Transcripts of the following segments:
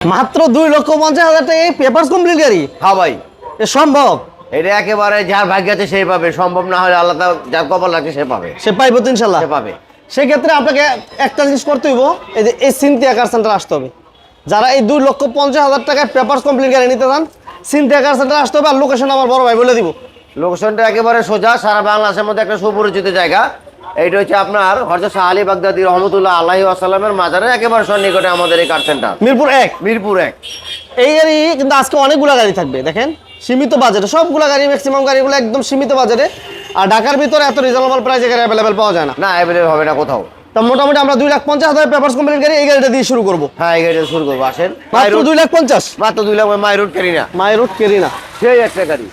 মাত্র দুই লক্ষ পঞ্চাশ হাজার টাকা পেপার কমপ্লিট গাড়ি? হ্যাঁ ভাই। এ সম্ভব? এটা একেবারে যার ভাগ্য আছে সেই পাবে। সম্ভব না হলে আল্লাহ যার কপাল আছে সে পাবে। সে পাইবো তো ইনশাল্লাহ। সে পাবে। সেক্ষেত্রে আপনাকে একটা জিনিস করতে হইব এই যে এই সিনথিয়া কার সেন্টার আসতে হবে। যারা এই দুই লক্ষ পঞ্চাশ হাজার টাকায় পেপার কমপ্লিট গাড়ি নিতে চান সিনথিয়া কার সেন্টার আসতে হবে আর লোকেশন আমার বড় ভাই বলে দিব। লোকেশনটা একেবারে সোজা সারা বাংলাদেশের মধ্যে একটা সুপরিচিত জায়গা। এইটা হচ্ছে আপনার হজরত শাহ আলী বাগদাদি রহমতুল্লাহ আল্লাহি আসাল্লামের মাজারে একেবারে সন্নিকটে আমাদের এই কার সেন্টার মিরপুর এক? মিরপুর এক। এই গাড়ি কিন্তু আজকে অনেকগুলো গাড়ি থাকবে দেখেন। সীমিত বাজেটে সবগুলো গাড়ি ম্যাক্সিমাম গাড়িগুলো একদম সীমিত বাজেটে। আর ঢাকার ভিতরে এত রিজনেবল প্রাইসে গাড়ি অ্যাভেলেবেল পাওয়া যায় না। না অ্যাভেলেবল হবে না কোথাও। তো মোটামুটি আমরা দুই লাখ পঞ্চাশ হাজার পেপার কমপ্লিট গাড়ি এই গাড়িটা দিয়ে শুরু করব। হ্যাঁ এই গাড়িটা শুরু করব আসেন। মাত্র দুই লাখ পঞ্চাশ? মাত্র দুই লাখ মাই রুট করি না মাই রুট কেরিনা। সেই একটা গাড়ি।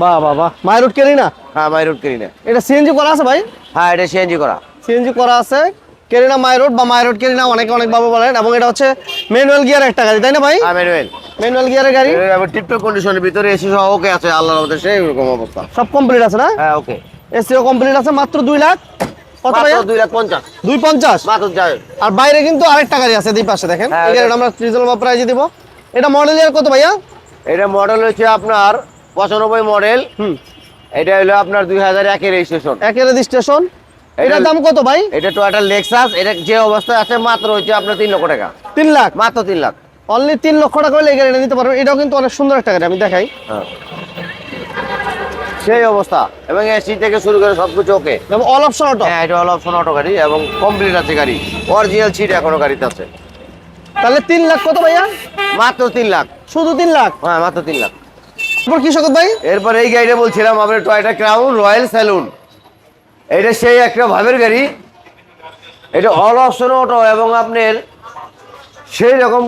বাহ বাহ বাহ। মাই রুট কেরিনা? হ্যাঁ মাই রুট করি না এটা সিএনজি করা আছে ভাই? হ্যাঁ এটা সিএনজি করা। সিএনজি করা আছে। কেরিনা মাই রোড বা মাই রোড কেরিনা অনেকে অনেক ভাবে বলেন এবং এটা হচ্ছে ম্যানুয়াল গিয়ার একটা গাড়ি তাই না ভাই? হ্যাঁ ম্যানুয়াল ম্যানুয়াল গিয়ারের গাড়ি। টিপটপ কন্ডিশনের ভিতরে এসি সহ ওকে আছে আল্লাহর মধ্যে সেই রকম অবস্থা। সব কমপ্লিট আছে না? হ্যাঁ ওকে এসিও কমপ্লিট আছে মাত্র দুই লাখ। কত ভাই মাত্র দুই লাখ পঞ্চাশ। দুই পঞ্চাশ? মাত্র যায় আর বাইরে কিন্তু আরেকটা গাড়ি আছে দুই পাশে দেখেন। হ্যাঁ, এই গাড়িটা আমরা রিজনেবল প্রাইজে দিব। এটা মডেল ইয়ার কত ভাইয়া? এটা মডেল হচ্ছে আপনার পঁচানব্বই মডেল হুম। এটা হলো আপনার দুই হাজার একের রেজিস্ট্রেশন একের রেজিস্ট্রেশন এটার দাম কত ভাই? এটা টয়টা লেক্সাস এটা যে অবস্থায় আছে মাত্র হচ্ছে আপনার তিন লক্ষ টাকা। তিন লাখ? মাত্র তিন লাখ। অনলি তিন লক্ষ টাকা হলে এই গাড়িটা নিতে পারবেন এটাও কিন্তু অনেক সুন্দর একটা গাড়ি আমি দেখাই। হ্যাঁ। সেই অবস্থা। এবং এসি থেকে শুরু করে সবকিছু ওকে এবং অল অপশন অটো হ্যাঁ এটা হলো অপশন অটো গাড়ি এবং কমপ্লিট আছে গাড়ি। অরিজিনাল সিট এখনও গাড়িতে আছে। তাহলে তিন লাখ কত ভাইয়া? মাত্র তিন লাখ। শুধু তিন লাখ? হ্যাঁ মাত্র তিন লাখ। তারপর কি শকত ভাই? এরপর এই গাড়িটা বলছিলাম আপনার টয়টা ক্রাউন রয়্যাল স্যালুন এটা সেই একটা ভাবের গাড়ি। এটা অল অপশন অটো এবং আপনার সেই রকম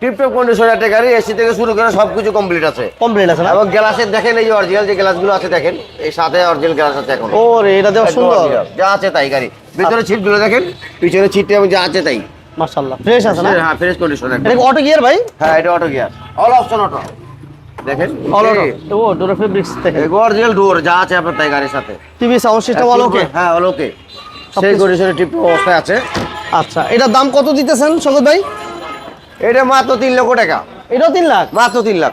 টিপটপ কন্ডিশন একটা গাড়ি এসি থেকে শুরু করে সব কিছু কমপ্লিট আছে। কমপ্লিট আছে এবং গ্লাসের দেখেন এই যে অরিজিনাল যে গ্লাসগুলো আছে দেখেন এই সাথে অরিজিনাল গ্লাস আছে এখন। ও রে এটা দেওয়া সুন্দর। যা আছে তাই গাড়ি। ভিতরে সিটগুলো দেখেন পিছনে সিটটা এবং যা আছে তাই। মাশাআল্লাহ। ফ্রেশ আছে না? হ্যাঁ ফ্রেশ কন্ডিশন এটা অটো গিয়ার ভাই? হ্যাঁ এটা auto gear all option auto দেখেন অল ও ডোর ফেব্রিক্স দেখেন। অরিজিনাল ডোর যা আছে আপনার তাই গাড়ির সাথে। TV sound system all okay হ্যাঁ অল ওকে সব সেই কন্ডিশনে টিপ অবস্থায় আছে। আচ্ছা এটার দাম কত দিতেছেন শকত ভাই? এটা মাত্র তিন লক্ষ টাকা। এটাও তিন লাখ? মাত্র তিন লাখ।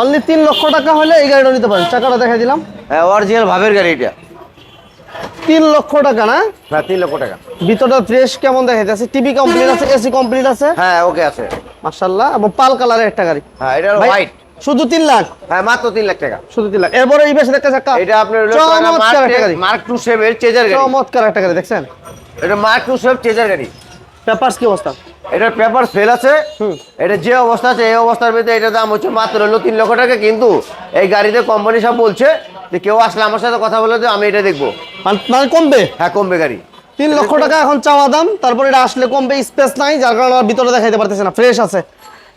অনলি তিন লক্ষ টাকা হলে এই গাড়িটা নিতে পারেন। চাকাটা দেখাই দিলাম। হ্যাঁ অরিজিনাল ভাবের গাড়ি এটা। তিন লক্ষ টাকা না? হ্যাঁ তিন লক্ষ টাকা। ভিতরটা ফ্রেশ কেমন দেখাইতেছে টিভি কমপ্লিট আছে এসি কমপ্লিট আছে? হ্যাঁ ওকে আছে। মাশাআল্লাহ এবং পাল কালারের একটা গাড়ি। হ্যাঁ এটা হোয়াইট শুধু তিন লাখ? হ্যাঁ মাত্র তিন লাখ টাকা। শুধু তিন লাখ। এরপরে এই পাশে একটা চাকা এটা আপনার চমৎকার একটা গাড়ি। মার্ক চেজার গাড়ি। চমৎকার একটা গাড়ি দেখছেন? এটা মার্ক চেজার গাড়ি। পেপারস কি অবস্থা? এটার পেপার ফেল আছে। এটা যে অবস্থা আছে এই অবস্থার ভিতরে এটার দাম হচ্ছে মাত্র হলো তিন লক্ষ টাকা। কিন্তু এই গাড়িতে কোম্পানি সব বলছে যে কেউ আসলে আমার সাথে কথা বলে আমি এটা দেখব। মানে- কমবে? হ্যাঁ কমবে গাড়ি। তিন লক্ষ টাকা এখন চাওয়া দাম তারপর এটা আসলে কমবে স্পেস নাই যার কারণে ভিতরে দেখাইতে পারতেছে না ফ্রেশ আছে।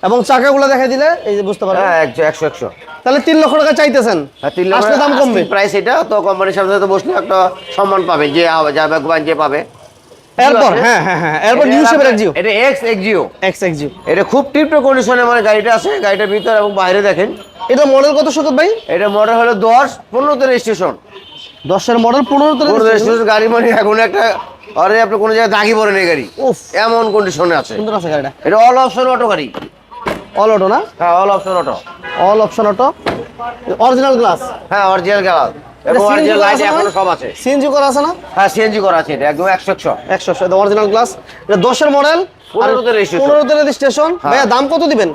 এবং চাকাগুলো দেখাই দিলে এই যে বুঝতে পারবেন হ্যাঁ একশো একশো একশো। তাহলে তিন লক্ষ টাকা চাইতেছেন। হ্যাঁ তিন লক্ষ আসলে দাম কমবে। প্রাইস এটা তো কোম্পানির সাথে সাথে বসলে একটা সম্মান পাবে যে যাবে যে পাবে। এরপর হ্যাঁ হ্যাঁ হ্যাঁ এরপর নিউ শেপের এক্সিও এটা এক্স এক্সিও এক্স এক্সিও এটা খুব টিপটো কন্ডিশনে মানে গাড়িটা আছে গাড়িটার ভিতর এবং বাইরে দেখেন। এটা মডেল কত শতক ভাই? এটা মডেল হলো দশ পনেরোতে রেজিস্ট্রেশন দশের মডেল পনেরো তো পনেরো রেজিস্ট্রেশন গাড়ি মানে এখন একটা আরে আপনি কোনো জায়গায় দাগি পড়েন এই গাড়ি। উফ। এমন কন্ডিশনে আছে। সুন্দর আছে গাড়িটা। এটা অল অপশন অটো গাড়ি। অল অটো না? হ্যাঁ all option auto all option auto original glass হ্যাঁ অরিজিনাল সব আছে। সিএনজি করা আছে না? হ্যাঁ সিএনজি করা আছে এটা একদম একশো একশো। একশো অরিজিনাল গ্লাস এটা দশের মডেল পনেরোতে রেজিস্ট্রেশন হ্যাঁ। ভাইয়া দাম কত দিবেন?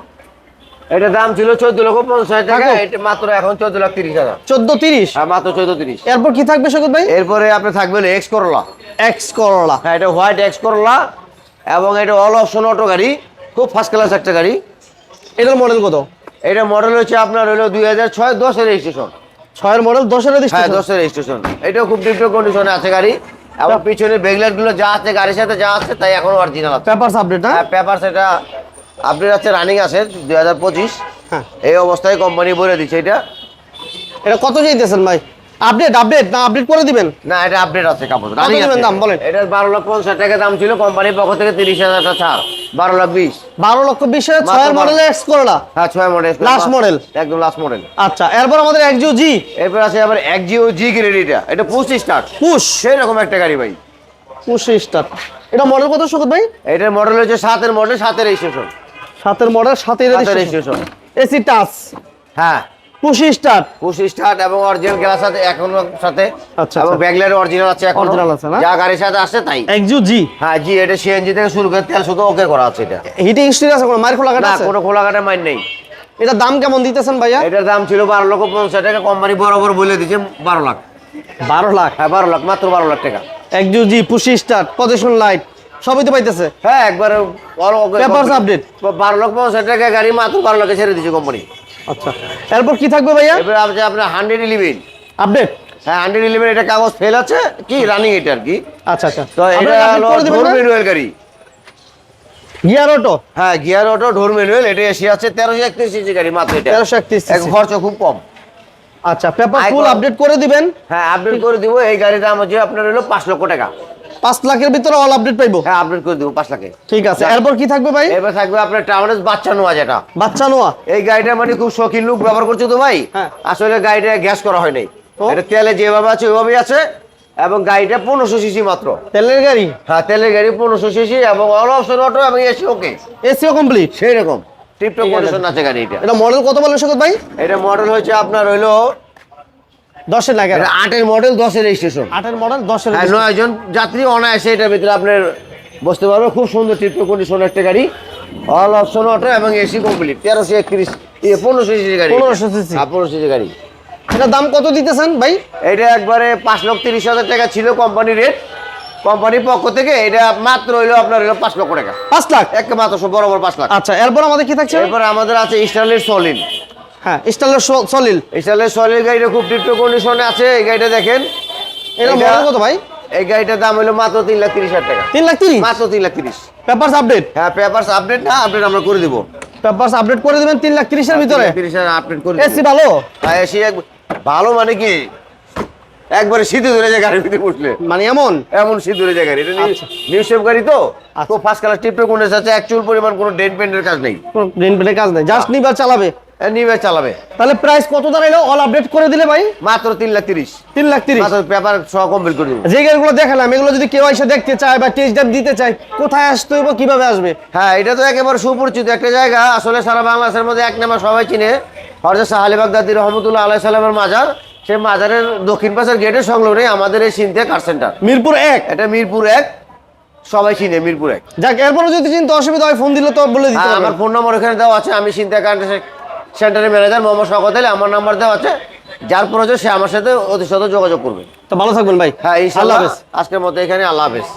এটা দাম ছিল চোদ্দ লক্ষ পঞ্চাশ হাজার টাকা এটা মাত্র এখন চোদ্দ লাখ তিরিশ হাজার। চোদ্দ তিরিশ? হ্যাঁ মাত্র চোদ্দ তিরিশ। এরপর কি থাকবে শকত ভাই? এরপরে আপনি থাকবেন এক্স করলা এক্স করলা হ্যাঁ এটা হোয়াইট এক্স করলা এবং এটা অল অপশন অটো গাড়ি খুব ফার্স্ট ক্লাস একটা গাড়ি। এটার মডেল কত? এটা মডেল হচ্ছে আপনার হলো দুই হাজার ছয় দশের রেজিস্ট্রেশন ছয়ের মডেল দশের হ্যাঁ দশের রেজিস্ট্রেশন এটাও খুব ডিপ্টো কন্ডিশনে আছে গাড়ি। এবং পিছনে বেগলাইটগুলো যা আছে গাড়ির সাথে যা আছে তাই এখন অরিজিনাল আছে। পেপারস আপডেট না হ্যাঁ পেপার সেটা আপডেট আছে রানিং আছে দুই হাজার পঁচিশ। হ্যাঁ। এই অবস্থায় কোম্পানি বলে দিচ্ছে এটা। এটা কত চাইতেছেন ভাই? আপডেট আপডেট না আপডেট করে দিবেন? না এটা আপডেট আছে কাপড়। দাম বলেন? এটার বারো লক্ষ পঞ্চাশ টাকা দাম ছিল কোম্পানির পক্ষ থেকে তিরিশ হাজার টাকা ছাড়। বারো লাখ বিশ। বারো লক্ষ বিশে ছয়ের। মডেল এক্স করলা হ্যাঁ ছয় মডেল Last model? একদম লাস্ট মডেল আচ্ছা এরপর আমাদের একজিও জি। এরপর আছে আবার এক জিও জি গ্রেডিটা এটা? পঁচিশ স্টার্ট পুশ সেই রকম একটা গাড়ি ভাই। পুশ স্টার এটা মডেল কত শকত ভাই? এটার মডেল হচ্ছে সাতের মডেল সাতের রেজিস্ট্রেশন সাতের মডেল সাতের সাতের রেজিস্ট্রেশন এসি টাচ হ্যাঁ। পুশি স্টার্ট পুশ স্টার্ট এবং অরিজিনাল গ্লাস আছে এখন সাথে। আচ্ছা, এবং আচ্ছা। ব্যাগলার অরিজিনাল আছে এখন। Original আছে না? যা গাড়ির সাথে আসছে তাই। একজু জি। হ্যাঁ জি এটা সিএনজি থেকে শুরু করে তেল শুধু ওকে করা আছে এটা। হিটিং স্টিল আছে কোনো? মার খোলা কাটা আছে? কোনো খোলাঘাটে মাইন নেই। এটা দাম কেমন দিতেছেন ভাইয়া? এটার দাম ছিল বারো লক্ষ পঞ্চাশ টাকা কোম্পানি বরাবর বলে দিচ্ছে বারো লাখ। বারো লাখ? হ্যাঁ বারো লাখ মাত্র বারো লাখ টাকা। একজু জি পুশি স্টার্ট পজিশন লাইট সবই তো পাইতেছে। হ্যাঁ একবার update। বারো লক্ষ পঞ্চাশ টাকা গাড়ি মাত্র বারো লাখে ছেড়ে দিচ্ছে কোম্পানি আচ্ছা। এরপর কি থাকবে ভাইয়া? এবার আপনি আপনার হান্ড্রেড ইলেভেন আপডেট হ্যাঁ হান্ড্রেড ইলেভেন এটা কাগজ ফেল আছে কি রানিং এটা আর কি। আচ্ছা আচ্ছা। তো এটা হলো ঢোর ম্যানুয়াল গাড়ি। গিয়ার অটো হ্যাঁ গিয়ার অটো ঢোর ম্যানুয়াল এটা এসে আছে তেরোশো একত্রিশ সিসি গাড়ি মাত্র এটা। তেরোশো একত্রিশ এক খরচ খুব কম। আচ্ছা পেপার ফুল আপডেট করে দিবেন। হ্যাঁ আপডেট করে দিব এই গাড়ির দাম হচ্ছে আপনার হলো পাঁচ লক্ষ টাকা। পাঁচ লাখের ভিতরে অল আপডেট পাইবো। হ্যাঁ আপডেট করে দিব পাঁচ লাখে। ঠিক আছে এরপর কি থাকবে ভাই? এবার থাকবে আপনার ট্রাভেলস বাচ্চা নোয়া যেটা। বাচ্চা নোয়া? এই গাড়িটা মানে খুব শৌখিন লোক ব্যবহার করছে তো ভাই। হ্যাঁ। আসলে গাড়িটা গ্যাস করা হয় নাই? এটা তেলে যেভাবে আছে ওইভাবেই আছে। এবং গাড়িটা পনেরোশো সিসি মাত্র। তেলের গাড়ি? হ্যাঁ তেলের গাড়ি পনেরোশো সিসি এবং অল অপশন অটো এবং এসি ওকে এসিও কমপ্লিট সেই রকম টিপটপ কন্ডিশন আছে। গাড়িটা। এটা মডেল কত বলেন শকত ভাই? এটা মডেল হচ্ছে আপনার হইল দশের লাগে আটের মডেল দশের রেজিস্ট্রেশন আটের মডেল দশের হ্যাঁ নয় জন যাত্রী অনায়াসে এটার ভিতরে আপনার বসতে পারবে। খুব সুন্দর টিপটপ কন্ডিশন একটা গাড়ি। অল অপশন অটো এবং এসি কমপ্লিট তেরোশো একত্রিশ পনেরোশো সিসি গাড়ি। 1500 cc হ্যাঁ পনেরোশো সিসি গাড়ি। এটা দাম কত দিতেছেন ভাই? এটা একবারে পাঁচ লক্ষ তিরিশ হাজার টাকা ছিল কোম্পানি রেট কোম্পানির পক্ষ থেকে এটা মাত্র হইল আপনার হইল পাঁচ লক্ষ টাকা। পাঁচ লাখ? এক মাত্র বরাবর পাঁচ লাখ। আচ্ছা এরপর আমাদের কি থাকছে এরপরে আমাদের আছে স্টাইলের সলিন হ্যাঁ স্টাইলের সলিল স্টাইলের সলিন গাড়িটা খুব টিপটপ কন্ডিশনে আছে এই গাড়িটা দেখেন। এটা মডেল কত ভাই? এই গাড়িটার দাম হলো মাত্র তিন লাখ তিরিশ হাজার টাকা। তিন লাখ তিরিশ? মাত্র তিন লাখ তিরিশ। পেপারস আপডেট হ্যাঁ পেপারস আপডেট না আপডেট আমরা করে দিব। পেপারস আপডেট করে দিবেন তিন লাখ তিরিশের ভিতরে। তিরিশ হাজার আপডেট করে এসি ভালো? হ্যাঁ এসি এক ভালো মানে কি? একবারে শীতে ধরে যায় গাড়ির ভিতরে বসলে। মানে এমন? এমন শীত ধরে যায় গাড়ি। এটা নিউ শেপ গাড়ি তো? তো ফার্স্ট কালার টিপটপ কোন আছে অ্যাকচুয়াল পরিমাণ কোনো ডেন্ট পেন্টের কাজ নেই। গ্রিন পেনের কাজ নেই জাস্ট নিবার চালাবে। নিবে চালাবে। তাহলে প্রাইস কত দাঁড়াইলো? অল আপডেট করে দিলে ভাই। মাত্র তিন লাখ তিরিশ। তিন লাখ তিরিশ। পেপার সহ কমপ্লিট করে দিব। যে গাড়িগুলো দেখালাম এগুলো যদি কেউ এসে দেখতে চায় বা টেস্ট দিতে চায় কোথায় আসতে হইব কীভাবে আসবে? হ্যাঁ এটা তো একেবারে সুপরিচিত একটা জায়গা। আসলে সারা বাংলাদেশের মধ্যে এক নাম্বার সবাই চিনে। হরজত সাহালি বাগদাদি রহমতুল্লাহ আলাই সাল্লামের মাজার। সে মাজারের দক্ষিণ পাশের গেটের সংলগ্নে আমাদের এই সিনতে কার সেন্টার মিরপুর এক। এটা মিরপুর এক। সবাই চিনে মিরপুর এক। যাক এরপরে যদি চিন্তা অসুবিধা হয় ফোন দিলে তো বলে দিতে হ্যাঁ, আমার ফোন নম্বর এখানে দেওয়া আছে। আমি চিন্তা কার সেন্টারের ম্যানেজার মোহাম্মদ শকত আলী আমার নাম্বার দেওয়া আছে। যার প্রয়োজন সে আমার সাথে অতি সত্ত্বর যোগাযোগ করবে। তো ভালো থাকবেন ভাই। হ্যাঁ আল্লাহ ইনশাআল্লাহ আজকের মতো এখানে আল্লাহ হাফেজ।